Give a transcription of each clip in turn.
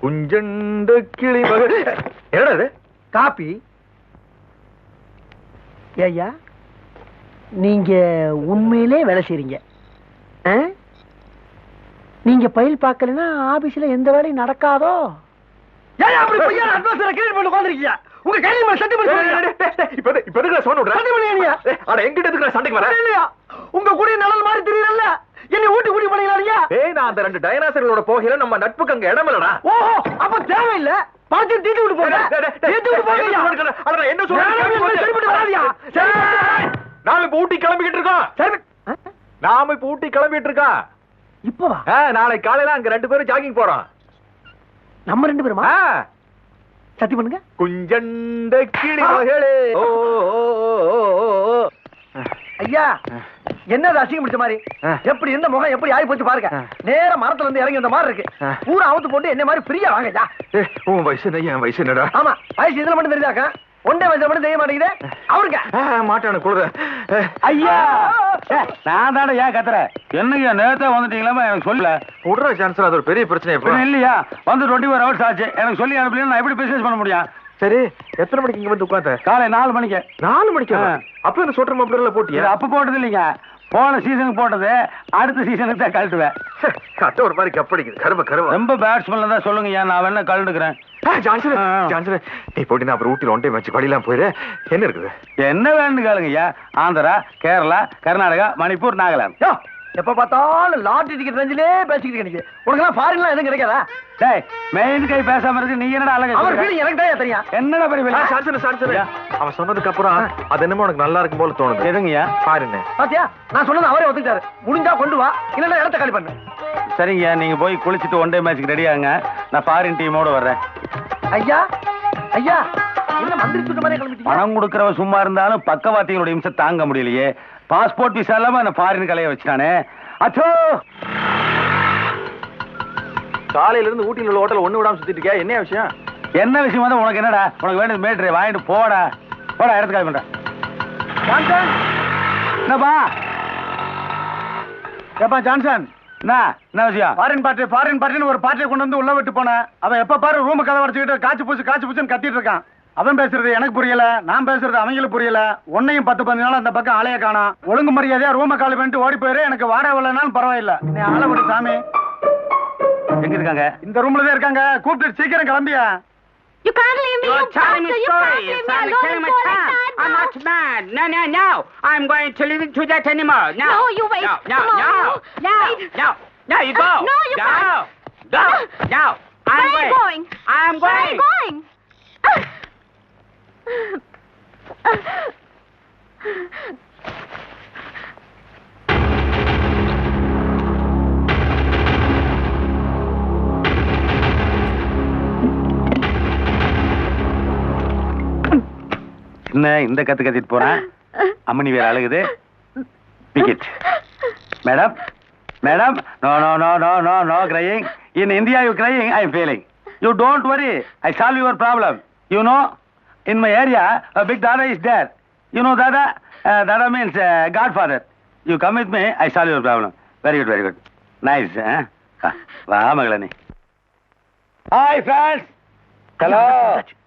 குஞ்சண்டு கிளி மகள். என்னடா இது? காப்பி. ஐயா நீங்க உண்மையிலே வேலை செய்றீங்க? நீங்க பயில் பார்க்கலன்னா ஆபீஸ்ல எந்த வேலையும் நடக்காதோ? ஏன் அப்படி பொய்யான அட்வான்ஸ்ல கிரியேட் பண்ணி உங்க கையில மேல சட்டி பண்ணி இப்ப இப்ப எதுக்கு சவுண்ட் விடுற சண்டை பண்ணியா அட எங்கிட்ட எதுக்கு நான் சண்டைக்கு வரேன் இல்லையா உங்க கூட நிழல் மாதிரி தெரியல. என்னை ஊட்டி ஊட்டி பண்ணிக்கிறாங்க ஏய் நான் அந்த ரெண்டு டைனாசர்களோட போகையில நம்ம நட்புக்கு அங்க இடம் இல்லடா ஓஹோ அப்ப தேவையில்ல. பணத்தை தீட்டு விட்டு போங்க. தீட்டு விட்டு போங்க. அட, என்ன சொல்றேன்? சரிப்பட்டு வராதியா. நாம இப்ப ஊட்டி கிளம்பிக்கிட்டு இருக்கோம். சரி. நாம இப்ப ஊட்டி கிளம்பிட்டு இருக்கோம். இப்ப வா. ஆ, நாளை காலையில அங்க ரெண்டு பேரும் ஜாகிங் போறோம். நம்ம ரெண்டு பேருமா? சத்தி பண்ணுங்க. குஞ்சண்ட கிளி மகளே ஓ. ஐயா என்ன அது அசிங்கம் பிடிச்ச மாதிரி. எப்படி இருந்த முகம் எப்படி ஆகி போச்சு பாருங்க. நேர மரத்துல இருந்து இறங்கி வந்த மாதிரி இருக்கு. பூரா அவுத்து போட்டு என்ன மாதிரி ஃப்ரீயா வாங்க ஐயா ஏய், உன் வயசு என்ன என் வயசு என்னடா? ஆமா வயசு இதுல மட்டும் தெரிஞ்சாக்கா ஒன்றே வயசுல மட்டும் தெரிய மாட்டேங்குது. அவருங்க. மாட்டானு குளிர ஐயா! நான் தானே ஏன் கத்துறேன்? என்னங்க நேரத்தே வந்துட்டீங்களா எனக்கு சொல்லல. விடுற சான்ஸ் அது ஒரு பெரிய பிரச்சனை இல்லையா? வந்து டுவெண்ட்டி ஃபோர் ஹவர்ஸ் ஆச்சு. எனக்கு சொல்லி அனுப்பலைன்னா நான் எப்படி பிசினஸ் பண்ண முடியும்? சரி எத்தனை மணிக்கு இங்க வந்து உட்காந்த காலை நாலு மணிக்கு. நாலு மணிக்கு. அப்ப இந்த சொட்டர் மாப்பிள்ள போட்டியா? அப்ப போட்டது இல்லைங்க. போன சீசனுக்கு போட்டது அடுத்த சீசனுக்கு தான் கழட்டுவேன். கட்ட ஒரு மாதிரி கப்படிக்குது கரும கரும. ரொம்ப பேட்ஸ்மேன்ல தான் சொல்லுங்க ஏன் நான் வேணா கழண்டுக்கிறேன். ஜான்சன். ஜான்சன் நீ போட்டி நான் அப்புறம் ஊட்டில ஒன் டைம் வச்சு வழியெல்லாம் போயிரு. என்ன இருக்குது? என்ன வேணும்னு கேளுங்க ஐயா. ஆந்திரா கேரளா கர்நாடகா மணிப்பூர் நாகாலாந்து. எப்ப பார்த்தாலும் லாட்டரி டிக்கெட் ரேஞ்சிலே பேசிக்கிட்டு கிடைக்கு உனக்கு எல்லாம் ஃபாரின்லாம் எதுவும் கிடைக்காதா? டேய் மெயின் கை பேசாம இருக்கு நீ என்னடா அழகா அவர்? ஃபீலிங் எனக்கு தான் தெரியும். என்னடா பெரிய வேலை? ஜான்சன் ஐயா. அவன் சொன்னதுக்கு அப்புறம் அது என்னமோ உனக்கு நல்லா இருக்கும் போல தோணுது. எதுங்கய்யா? பாருங்க பாத்தியா நான் சொன்னது அவரே ஒத்துக்கிட்டாரு. முடிஞ்சா கொண்டு வா இல்லன்னா இடத்த காலி பண்ணு. சரிங்க நீங்க போய் குளிச்சுட்டு ஒன் டே மேட்ச்க்கு ரெடி ஆகுங்க. நான் ஃபாரின் டீமோட வர்றேன். ஐயா ஐயா என்ன மந்திரி சுட்ட மாதிரி கிளம்பிட்டீங்க? பணம் கொடுக்கறவ சும்மா இருந்தாலும் பக்கவாத்திகளோட இம்சம் தாங்க முடியலையே. பாஸ்போர்ட் விசா இல்லாம என்ன ஃபாரின் கலைய வச்சுட்டானே. அச்சோ! காலையில இருந்து ஊட்டில உள்ள ஹோட்டல் ஒண்ணு விடாம சுத்திட்டு இருக்கியா? என்ன விஷயம்? என்ன விஷயம் வந்து உனக்கு என்னடா? உனக்கு வேண்டியது மேட்ரு வாங்கிட்டு போடா. போடா இடத்துக்கு காலி பண்றேன். ஜான்சன்! என்னப்பா? ஏப்பா ஜான்சன்? என்ன? என்ன விஷயம்? ஃபாரின் பார்ட்டி ஃபாரின் பார்ட்டின்னு ஒரு பார்ட்டியை கொண்டு வந்து உள்ள விட்டு போனேன் அவன் எப்ப பாரு ரூம் கதை வரைச்சுக்கிட்டு காய்ச்சி பூச்சி காய்ச்சி பூச்சின்னு கத்திட்டு இருக்கான். அவன் பேசுறது எனக்கு புரியல நான் பேசுறது அவங்களுக்கு புரியல உன்னையும் பத்து பதினஞ்சு நாள் அந்த பக்கம் ஆளைய காணோம் ஒழுங்கு மரியாதையா ரூம காலி பண்ணிட்டு ஓடி போயிரு எனக்கு வாடகை வரலனாலும் பரவாயில்ல நீ ஆள விடு சாமி எங்க இருக்காங்க இந்த ரூம்ல தான் இருக்காங்க கூப்பிட்டு சீக்கிரம் கிளம்பியா You can't leave me, You're you telling me bastard! You story. can't leave You're me telling like time. I'm now. not mad. No, no, no. I'm going to listen to that anymore. No. No, you wait. No, no, no. you- No, no. No, you go. No, you go. can't. Go. No. I'm Where are you going? I'm Where are you going. going? என்ன இந்த கத்து கத்திட்டு போறேன் அம்மணி வேற அழுகுது. Ticket madam madam no no no no no no crying in India you crying I am feeling you don't worry I solve your problem you know in my area big dada is there you know dada dada means godfather you come with me I solve your problem very good very good nice வா மகளனி hi friends hello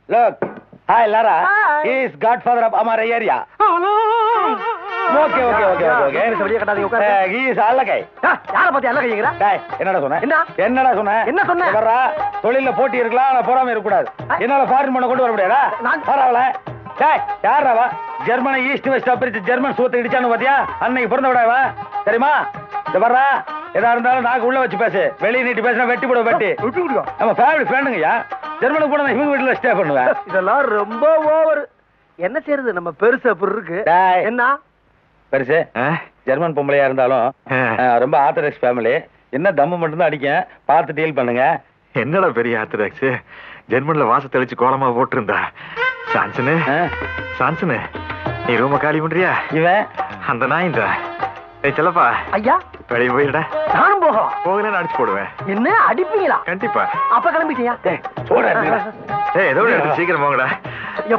look hi Laura Hi. Is godfather of Amar area okay okay okay okay வெளியே கட்டாதீங்க, உட்காருங்க. He is அல்லகை யார பத்தி கைங்கிற? டேய் என்னடா சொன்ன? என்ன? என்னடா சொன்ன? என்ன சொன்னேன்? வர்றா தொழில்ல போட்டி இருக்கலாம் ஆனா பொறாம இருக்க கூடாது என்னால ஃபாரின் பண்ண கொண்டு வர முடியாதா? நான்- வராவல டேய் யாரா ஜெர்மனை ஈஸ்ட் வெஸ்ட் பிரிச்சு ஜெர்மன் சூத்த இடிச்சான்னு பாத்தியா அன்னைக்கு பிறந்த விடாவா தெரியுமா? இந்த வர்றா எதா இருந்தாலும் நாக்கு உள்ள வச்சு பேசு. வெளிய நீட்டி பேசினா வெட்டி போட வெட்டி. விட்டு விடுங்க நம்ம ஃபேமிலி ஃப்ரெண்டுங்கய்யா ஜெர்மனுக்கு போனா இவங்க வீட்டுல ஸ்டே பண்ணுவேன் இதெல்லாம் ரொம்ப ஓவர் என்ன செய்யறது? நம்ம பெருசு அப்படி இருக்கு. என்ன? பெருசு. ஜெர்மன் பொம்பளையா இருந்தாலும் ரொம்ப ஆர்த்தடாக்ஸ் ஃபேமிலி என்ன தம்மு மட்டும் தான் அடிக்கும். பார்த்து டீல் பண்ணுங்க. என்னடா பெரிய ஆர்த்தடாக்ஸ்? ஜெர்மன்ல வாச தெளிச்சு கோலமா போட்டிருந்தா. சான்சனு? சான்சனு நீ ரூம காலி பண்றியா? இவன்? அந்த நாய் இந்த. ஏய் செல்லப்பா. ஐயா. வெளியே போயிடா நானும் போகலாம் போகலன்னு அடிச்சு போடுவேன். என்ன அடிப்பீங்களா? கண்டிப்பா. அப்ப கிளம்பிட்டியா? சூடா இருக்குடா. ஏய் ஏதோ சீக்கிரம் போங்கடா.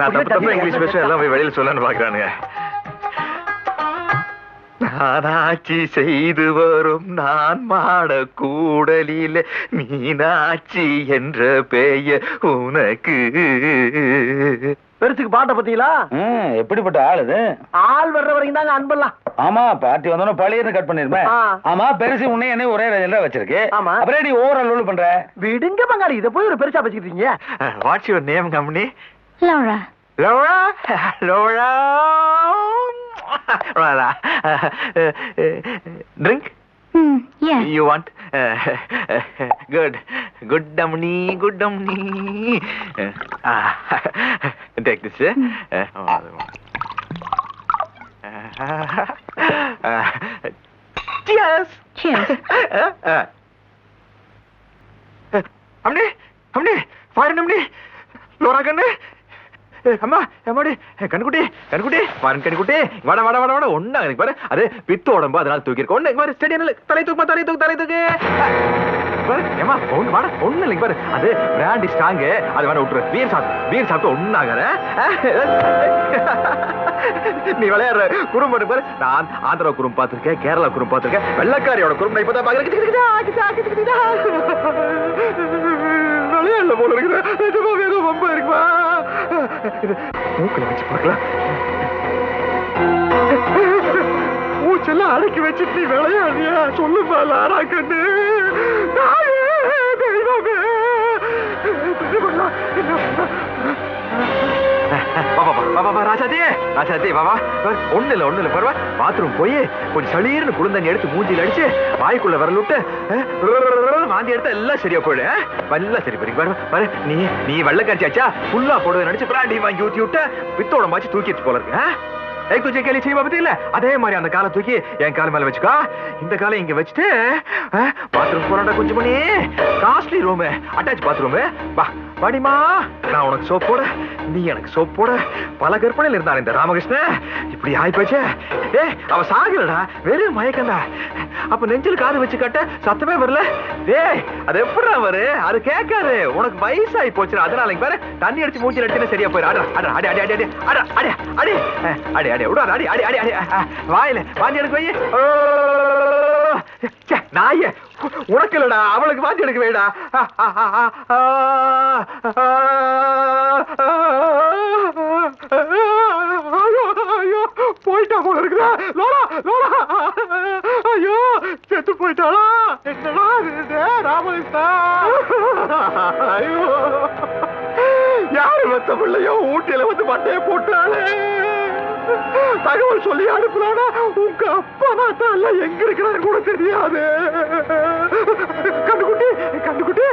நான் தப்பு இங்கிலீஷ் பேச எல்லாம் போய் வெளியில சொல்லன்னு பாக்குறானுங்க. நானாட்சி செய்து வரும் நான் மாட கூடலில் மீனாட்சி என்ற பெயர் உனக்கு. பெருசுக்கு பாட்டை பத்தீங்களா எப்படிப்பட்ட ஆள் இது ஆள் வர்ற வரைக்கும் தாங்க அன்பெல்லாம் ஆமா பார்ட்டி வந்தோட பழையன்னு கட் பண்ணிருப்பேன். ஆமா பெருசு உன்னை என்ன ஒரே ரேஞ்சில வச்சிருக்கு. ஆமா. அப்புறம் நீ ஓவர் ஆல் பண்ற? விடுங்க பங்காளி இதை போய் ஒரு பெருசா வச்சுக்கிட்டீங்க what's your name company? Laura. Laura, Laura, Rara, uh, uh, uh, drink? Mm, yeah. You want? good. Good dummy, good dummy. take this. Eh? Mm. cheers! Cheers. हमने हमने fire हमने लोरा करने அம்மா அம்மாடி கண்குட்டி கண்குட்டி பாருங்க கண்குட்டி வட வட வட வட ஒண்ணா எனக்கு பாரு. அது பித்து உடம்பு அதனால தூக்கி இருக்கு ஒண்ணு பாரு ஸ்டேடியம்ல தலை தூக்குமா தலை தூக்கு தலை தூக்கு. பாரு ஏமா ஒண்ணு வாட ஒண்ணு இல்லைங்க பாரு. அது பிராண்டி ஸ்ட்ராங் அது வேணா விட்டுரு. பீர் சாப்பிட்டு பீர். சாப்பிட்டு ஒண்ணாகற நீ விளையாடுற குறும்பு பாரு. நான் ஆந்திரா குரும் பார்த்திருக்கேன் கேரளா குறும்பு பார்த்திருக்கேன். வெள்ளக்காரியோட குறும்பு நான் இப்பதான் பாக்குறேன் விளையாடல போல இருக்குது. நிஜமா வேணும் ரொம்ப இருக்குமா? இது மூக்கில் வச்சு பார்க்கலாம். மூச்செல்லாம் அடக்கி வச்சுட்டு நீ விளையாடியா சொல்லுமா லாரா கண்ணு. தெய்வமே. வா, வா, வா, ஒண்ணு இல்ல ஒண்ணு இல்ல பரவா. பாத்ரூம் போய் கொஞ்சம் சளீர்னு குளிர்ந்தண்ணி எடுத்து மூஞ்சில அடிச்சு வாய்க்குள்ள விரல் விட்டு வாந்தி எடுத்தா எல்லாம் சரியா போயிடு அஹ்? சரி போய் பாரு பாரு நீ நீ வெள்ளக்காரிச்சாச்சா ஃபுல்லா போடுவது நினைச்சு பிராண்டி வாங்கி ஊத்தி விட்டு பித்தோட மாச்சு தூக்கிட்டு போல இருக்கு அஹ்? ஏய் துஜே கேலி செய்வா பத்தி அதே மாதிரி அந்த காலை தூக்கி என் கால் மேல வச்சுக்கோ. இந்த காலை இங்க வச்சுட்டு பாத்ரூம் போறா கொஞ்சம் மணி. காஸ்ட்லி ரூமு அட்டாச் பாத்ரூம் வா. வாடிமா நான் உனக்கு சோப் போட நீ எனக்கு சோப் போட பல கற்பனையில் இருந்தான் இந்த ராமகிருஷ்ணன் இப்படி ஆயிப்போச்சு ஏ அவ சாகலடா வெறும் மயக்கம்டா அப்ப நெஞ்சில் காது வச்சு கட்ட சத்தமே வரல ஏ அது எப்படி வரு அது கேட்காது உனக்கு வயசாகி போச்சு அதனால பாரு தண்ணி அடிச்சு மூஞ்சி அடிச்சுன்னு சரியா போயிரு அடா அட அடி அடி அடி அடி அட அடி அடி அடி அடி விடாது அடி அடி அடி அடி வாயில வாந்தி எனக்கு வை உனக்கு இல்லடா அவளுக்கு வாந்தி எடுக்க வேடா ஐயோ ஐயோ போயிட்டா போல இருக்குதா லோலா லோலா ஐயோ செத்து போயிட்டாளா என்னடா இது ராமலிஸ்தா ஐயோ யாரு வச்ச பிள்ளையோ ஊட்டியில வந்து மண்டைய போட்டாளே தகவல் சொல்லி அனுப்பலானா உங்க அப்பா நாட்டால எங்க இருக்கிறாரு கூட தெரியாது. கண்டுக்குட்டி கண்டுக்குட்டி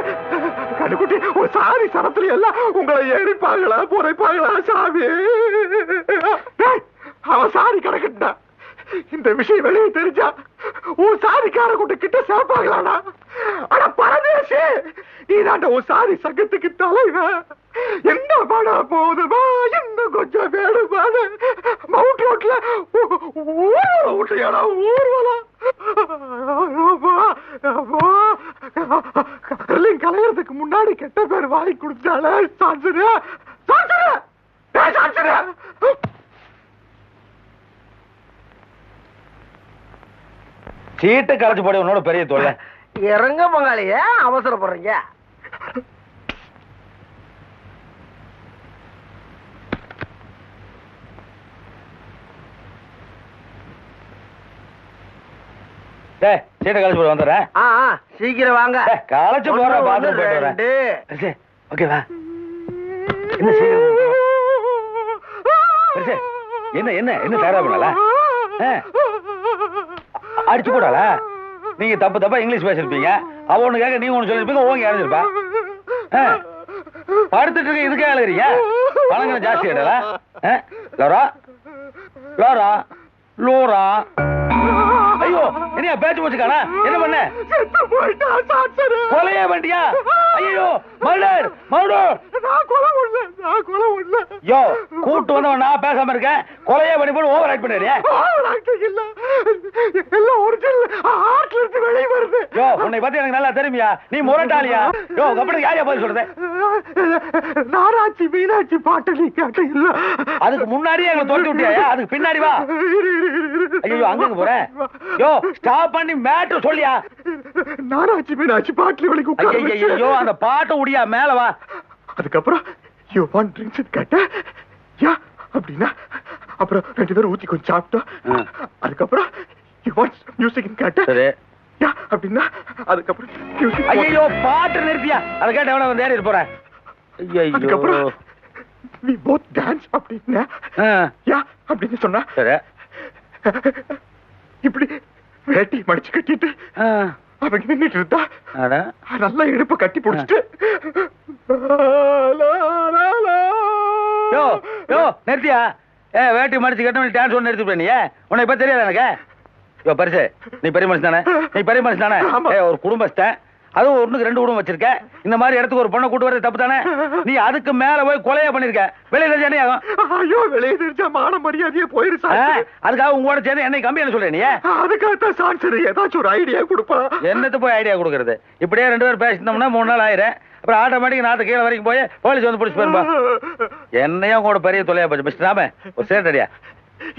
கண்டுக்குட்டி ஒரு சாதி சரத்துல எல்லாம் உங்களை எரிப்பாங்களா புரைப்பாங்களா சாமி? அவன் சாரி கிடக்கட்டா இந்த விஷயம் வெளியே தெரிஞ்சா உன் சாதிக்கார கூட்ட கிட்ட சேர்ப்பாங்களாடா ஆனா பரதேசி நீதாண்ட உன் சாதி சங்கத்துக்கு தலைவன் என்ன பண்ண போதுமா இன்னும் கொஞ்சம் வேணுமா மவுண்ட் ரோட்ல ஊர்வலம் ஊட்டியாடா ஊர்வலம். கலையறதுக்கு முன்னாடி கெட்ட பேர் வாங்கி கொடுத்தால சான்சரு சான்சரு சான்சரு சீட்டை கலைச்சு போட உன்னோட பெரிய தொல்லை இறங்க பங்காளிய அவசரப்படுறீங்க. சீட்டை கலைச்சு போட வந்துடுறேன். சீக்கிரம் வாங்க. டேய், கலைச்சு போற பாத்ரூம் போயிட்டு வரேன். ஓகேவா என்ன சீக்கிரம் என்ன என்ன என்ன தயாரா பண்ணல? அடிச்சு போடால நீங்க தப்பு தப்பா இங்கிலீஷ் பேசிருப்பீங்க அவ ஒண்ணு கேட்க நீங்க ஒண்ணு சொல்லிருப்பீங்க ஓங்க இறஞ்சிருப்பா படுத்துட்டு இருக்க இதுக்கே அழுகிறீங்க பணங்களை ஜாஸ்தி ஆயிடல லோரா? லோரா? லோரா? ஐயோ என்னையா பேச்சு போச்சுக்கானா என்ன பண்ண? கொலையே வண்டியா ஐயோ மர்டர் மர்டர். நான் கொலை பண்ணல நான் கொலை பண்ணல. யோ கூட்டு வந்தவன் நான் பேசாம இருக்கேன். கொலையே பண்ணி போட்டு ஓவர் ஆக்ட் பண்ணிடுறியா? டாக்டர் இல்ல. எல்லாம் ஒரிஜினல் ஹார்ட்ல இருந்து வெளியே வருது. யோ உன்னை பத்தி எனக்கு நல்லா தெரியுமியா? நீ முரட்டாளியா? யோ கப்பனுக்கு யாரையா போய் சொல்றது? நாராட்சி மீனாட்சி பாட்டு நீ கேட்ட இல்ல. அதுக்கு முன்னாடியே எங்களை தோட்டி விட்டியா? அதுக்கு பின்னாடி வா. ஐயோ அங்க போறேன் யோ ஸ்டாப் பண்ணி மேட்ரு சொல்லியா? நாராட்சி மீனாட்சி பாட்டுல வெளிக்கு உட்கார ஐயோ ஐயோ அந்த பாட்டை உடியா மேல வா. அதுக்கப்புறம் யூ வாண்ட் ட்ரிங்க்ஸ் கேட்டேன். யா அப்படின்னா அப்புறம் ரெண்டு பேரும் ஊத்தி கொஞ்சம் சாப்பிட்டோம். அதுக்கப்புறம் யூ வாண்ட் மியூசிக் கேட்டேன். சரி. யா அப்படின்னா அதுக்கப்புறம் மியூசிக் ஐயோ பாட்டு நிறுத்தியா? அதை கேட்ட எவன வந்து ஏறி போறேன் ஐயோ அதுக்கப்புறம் வி போத் டான்ஸ் அப்படின்னா. யா அப்படின்னு சொன்னா சரி. இப்படி வேட்டி மடிச்சு கட்டிட்டு ஆ, அவங்க நின்னுட்டு இருந்தா. நல்லா இடுப்ப கட்டி பிடிச்சிட்டு. யோ யோ நிறுத்தியா? ஏ வேட்டி மடிச்சு கட்ட டான்ஸ் ஒன்று நிறுத்தி நீ உன்னை இப்ப தெரியாது எனக்கு? யோ பரிசு நீ பெரிய மனுஷன் தானே? நீ பெரிய மனுஷன் தானே. ஏ ஒரு குடும்பஸ்தன். அதுவும் ஒண்ணுக்கு ரெண்டு குடும்பம் வச்சிருக்க. இந்த மாதிரி இடத்துக்கு ஒரு பொண்ணை கூட்டு வரது தப்பு தானே நீ அதுக்கு மேல போய் கொலையா பண்ணிருக்க. வெளியில தெரிஞ்சா என்ன ஆகும்? ஐயோ வெளியே தெரிஞ்சா மான மரியாதையே போயிரு ஆ, சார் அதுக்காக உங்களோட சேர்ந்து என்னை கம்பி சொல்றேன் நீ? அதுக்காகத்தான் சான்சர் ஏதாச்சும் ஒரு ஐடியா கொடுப்பா. என்னத்து போய் ஐடியா கொடுக்கறது? இப்படியே ரெண்டு பேரும் பேசினோம்னா மூணு நாள் ஆயிரும். அப்புறம் ஆட்டோமேட்டிக் நாட்டு கீழே வரைக்கும் போய் போலீஸ் வந்து பிடிச்சி போயிருப்பா. என்னையும் உங்களோட பெரிய தொலையா போச்சு மிஸ்டர் ராம? ஒரு சேட் அடியா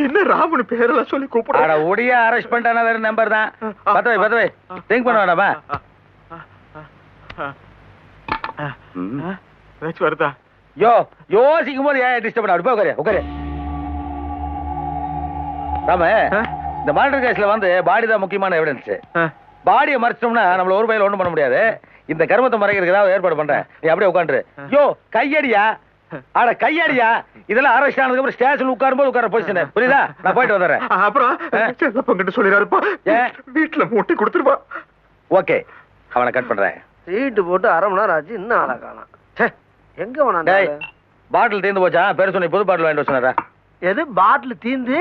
என்ன ராமன் பேரெல்லாம் சொல்லி கூப்பிடுறா ஒடியா அரெஸ்ட் பண்ணிட்டானா வேற நம்பர் தான். பத்தவை பத்தவை. திங்க் பண்ண வேண்டாமா. ஏதாச்சும் வருதா யோ யோசிக்கும் போது ஏன் டிஸ்டர்ப் பண்ண அப்படி உட்காரு உட்காரு ராம? இந்த மர்டர் கேஸ்ல வந்து பாடி தான் முக்கியமான எவிடன்ஸ் பாடியை மறைச்சிட்டோம்னா நம்மள ஒரு பையில ஒண்ணும் பண்ண முடியாது. இந்த கர்மத்தை மறைக்கிறதுக்கு ஏதாவது ஏற்பாடு பண்றேன் நீ அப்படியே உட்காந்துரு. யோ கையடியா? அட கையடியா? இதெல்லாம் அரெஸ்ட் ஆனதுக்கு அப்புறம் ஸ்டேஷன் உட்காரும்போது உட்கார பொசிஷன் புரியுதா? நான் போயிட்டு வந்துடுறேன். அப்புறம் செல்லப்பங்கிட்ட சொல்லிடாருப்பா ஏன்? வீட்டுல மூட்டி கொடுத்துருவா ஓகே அவனை கட் பண்றேன். சீட்டு போட்டு அரை மணி நேரம் ஆச்சு இன்னும் ஆளை காணோம். ச்சே எங்க அந்த டேய்? பாட்டில் தீர்ந்து போச்சா? பேர் சொன்ன புது பாட்டில் வாங்கிட்டு வச்சுனாரா எது பாட்டில் தீந்து?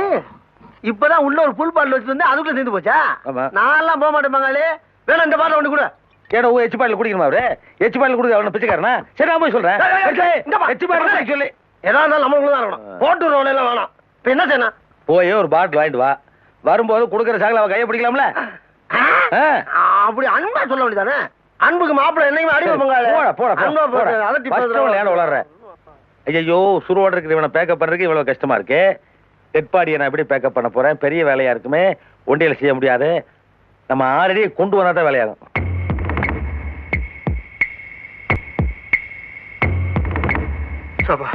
இப்பதான் உள்ள ஒரு புல் பாட்டில் வச்சுட்டு வந்து அதுக்குள்ள தீந்து போச்சா? ஆமா. நான் எல்லாம் போக மாட்டேன் பங்காளி வேணும் இந்த பாட்டில் ஒண்ணு கூட. ஏடா ஓ எச்சு பாட்டில் குடிக்கணுமா அவரு? எச்சு பாட்டில் குடிக்க அவனை பிச்சைக்காரனா? சரி நான் போய் சொல்றேன். ஏய், ஏய், இந்த பா- எச்சு பாட்டில் சொல்லி. எதா இருந்தாலும் நம்மளுக்குள்ள தான் இருக்கணும். போட்டு ரோல எல்லாம் வேணாம் இப்ப என்ன செய்யணும்? போய் ஒரு பாட்டில் வாங்கிட்டு வா. வரும்போது கொடுக்குற சாகல அவன் கையை பிடிக்கலாம்ல? ஆ? ஆ. ஆ, அப்படி அன்பா சொல்ல வேண்டியதானே? அன்புக்கு மாப்பிள்ளை என்னைக்குமே அடிமை பங்காளி. போடா போடா அன்பா போடா. போட்டு அதட்டி ஃபர்ஸ்ட் பேசுறா. ஏன் வளர்ற ஐயோ சுருவோட இருக்கிற இவனை பேக்கப் பண்றதுக்கு இவ்வளவு கஷ்டமா இருக்கு. டெட் பாடியை நான் எப்படி பேக்கப் பண்ண போறேன்? பெரிய வேலையா இருக்குமே. ஒண்டியில செய்ய முடியாது. நம்ம ஆல்ரெடி கொண்டு வந்தா தான் வேலையாகும். சபா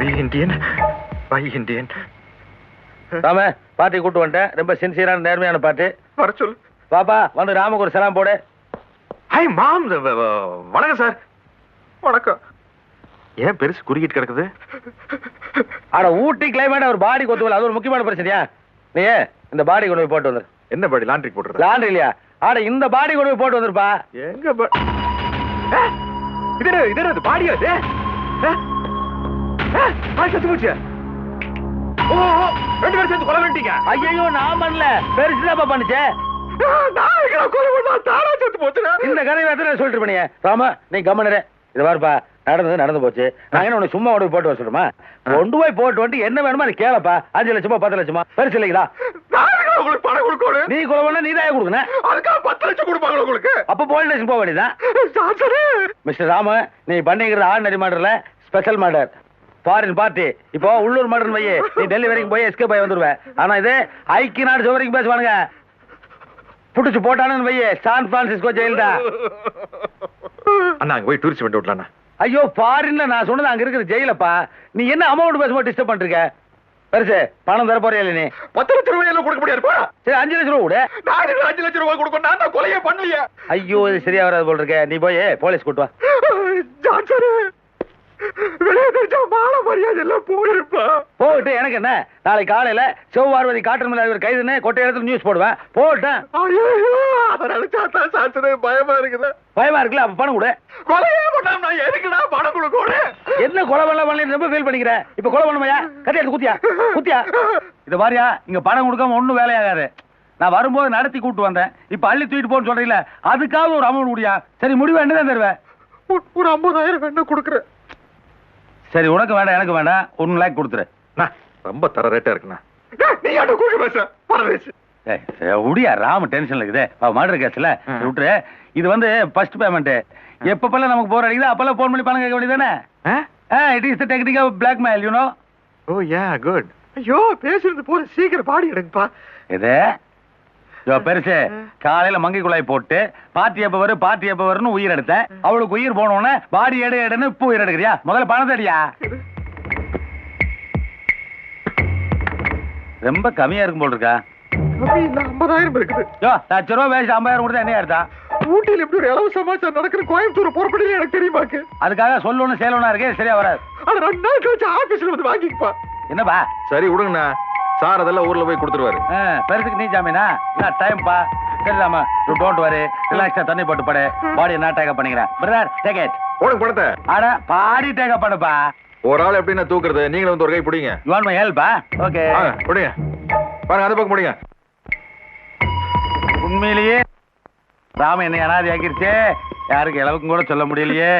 we Indian by Indian. Rama பாட்டி கூட்டு வந்துட்டேன். ரொம்ப சின்சியரான நேர்மையான பாட்டு. வர சொல்லு. பாப்பா வந்து ராமுக்கு ஒரு சலாம் போடு. ஹை மாம் வணக்கம் சார் வணக்கம். ஏன் பெருசு குறுக்கிட்டு கிடக்குது? ஆனா ஊட்டி கிளைமேட் ஒரு பாடி கொத்து அது ஒரு முக்கியமான பிரச்சனையா நீ இந்த பாடி கொண்டு போய் போட்டு வந்துரு? என்ன பாடி லாண்ட்ரி போட்டுறது லாண்டரி இல்லையா? ஆட இந்த பாடி கொண்டு போய் போட்டு வந்துருப்பா. எங்க இது? இது? இது பாடியா இது செத்து போச்சு. ஓ ரெண்டு பேரும் சேர்ந்து கொலை பண்ணிட்டீங்க. ஐயோ நான் பண்ணல. பெருசுதாப்பா பண்ணுச்சே. எங்கடா கொலை பண்ணா தானா செத்து போச்சுடா. இந்த கதை எத்தனை சொல்லிட்டு பண்ணிய ராமா நீ கம்மனரு இது பாருப்பா நடந்தது நடந்து போச்சு. நான் என்ன உனக்கு சும்மா போய் போட்டு வர சொல்லுமா கொண்டு போய் போட்டு வந்துட்டு என்ன வேணுமா நீ கேளப்பா. அஞ்சு லட்சமா பத்து லட்சமா. பெருசு இல்லைங்களா? உங்களுக்கு பணம் கொடுக்கணும். நீ கொலை பண்ணா நீ தான் கொடுக்கணும்? அதுக்காக பத்து லட்சம் கொடுப்பாங்களா உங்களுக்கு? அப்ப போலீஸ் ஸ்டேஷன் போக வேண்டியதான் மிஸ்டர் ராம நீ பண்ணிக்கிறது ஆர்டினரி மர்டர்ல ஸ்பெஷல் மர்டர் ஃபாரின் பார்ட்டி இப்போ உள்ளூர் மர்டர் வையே. நீ டெல்லி வரைக்கும் போய் எஸ்கேப் ஆகி வந்துருவ. ஆனா இது ஐக்கிய நாடு வரைக்கும் பேசுவானுங்க. புடிச்சு போட்டானு வையே சான் பிரான்சிஸ்கோ ஜெயில் தான் அண்ணா அங்க போய் டூரிஸ்ட் பண்ணி விடலாண்ணா ஐயோ ஃபாரின்ல நான் சொன்னது அங்க இருக்கிற ஜெயிலப்பா. நீ என்ன அமௌண்ட் பேசும்போது டிஸ்டர்ப் பண்ணிருக்க? பெருசு பணம் தர போறியா இல்ல நீ பத்து லட்சம் ரூபாய் எல்லாம் கொடுக்க முடியாது போடா. சரி அஞ்சு லட்சம் ரூபா கொடு. நான் அஞ்சு லட்சம் ரூபாய் கொடுக்கணும்? நான் கொலையே பண்ணலையே. ஐயோ இது சரியா வராது போல் இருக்க. நீ போய் போலீஸ் கூட்டு வா. ஜான்சரு வெளியே தெரிஞ்சா மான மரியாதை எல்லாம் போயிருப்பா. போட்டு எனக்கு என்ன? நாளைக்கு காலையில செவ்வார்வதி காட்டன் மில் ஒரு கைதுன்னு கொட்டை இடத்துல நியூஸ் போடுவேன். போட்டேன் அதை நினைச்சா தான் சான்சரு பயமா இருக்குது. பயமா இருக்குல்ல அப்ப பணம் கொடு. கொலையே பண்ணாம நான் எதுக்குடா பணம் கொடுக்கணும் என்ன கொலை பண்ணல ரொம்ப ஃபீல் பண்ணிக்கிற? இப்ப கொலை பண்ணுமையா? கட்டி எடுத்து குத்தியா? குத்தியா? இது பாரியா இங்க பணம் கொடுக்காம ஒண்ணும் வேலையாகாது. நான் வரும்போது நடத்தி கூட்டு வந்தேன். இப்ப அள்ளி தூக்கிட்டு போன்னு சொல்றீங்களே அதுக்காவது ஒரு அமௌண்ட் முடியா சரி முடிவு என்ன தான் தருவேன் ஒரு- ஒரு ஐம்பதாயிரம் வேணும் கொடுக்குறேன் சரி உனக்கு வேண்டாம் எனக்கு வேண்டாம். ஒன் லேக் கொடுத்துரு. அண்ணா, ரொம்ப தர ரேட்டா இருக்குண்ணா. நீ ஆட்டோ கொடுக்க பேச? பரவேசு உடியா ராம டென்ஷன் இருக்குது. மர்டர் கேஸ்ல. விட்டுரு. இது வந்து ஃபர்ஸ்ட் பேமெண்ட் எப்பப்பெல்லாம் நமக்கு போர் அடிக்குது அப்பெல்லாம் ஃபோன் பண்ணி பணம் கேட்க வேண்டியதானே it is the technique of blackmail you know oh yeah good ஐயோ பேசுறது போது சீக்கிரம் பாடி எடுங்கப்பா. இதோ பெருசு காலையில மங்கை குழாய் போட்டு பாத்தி எப்ப வரும் பாத்தி எப்ப வரும்னு உயிர் எடுத்தேன். அவளுக்கு உயிர் போனோடனே பாடி எடு எடுன்னு இப்போ உயிர் எடுக்கிறியா? முதல்ல பணத்தை அடியா ரொம்ப கம்மியா இருக்கும் போல் இருக்கா? ஐம்பதாயிரம் இருக்குது. லட்ச ரூபா வேஸ்ட் ஐம்பதாயிரம் கொடுத்தா என்ன ஊட்டியில் எப்படி ஒரு இலவச சமாச்சாரம் நடக்கிற கோயம்புத்தூர் புறப்படி எனக்கு தெரியுமாக்கு? அதுக்காக சொல்லணும் சேலவனா இருக்கே சரியா வராது. ஆனா ரெண்டு நாள் கழிச்சு ஆபீஸ்ல வந்து வாங்கிக்கப்பா. என்னப்பா? சரி விடுங்கண்ணா. சார் அதெல்லாம் ஊர்ல போய் கொடுத்துருவாரு. பெருசுக்கு நீ ஜாமீனா? டைம் பா? சரிதாமா யூ டோன்ட் வரி ரிலாக்ஸா தண்ணி போட்டு படு. பாடி நான் டேக்கப் பண்ணிக்கிறேன். பிரதர் டேக் இட் அட பாடி டேக்கப் பண்ணுப்பா. ஒரு ஆள் எப்படி நான் தூக்குறது? நீங்களும் வந்து ஒரு கை பிடிங்க. யூ வாண்ட் மை ஹெல்ப்பா ஓகே பிடிங்க. பாருங்க அந்த பக்கம் பிடிங்க. உண்மையிலேயே ராம என்னை அனாதி ஆக்கிருச்சே. யாருக்கு இளவுக்கும் கூட சொல்ல முடியலையே.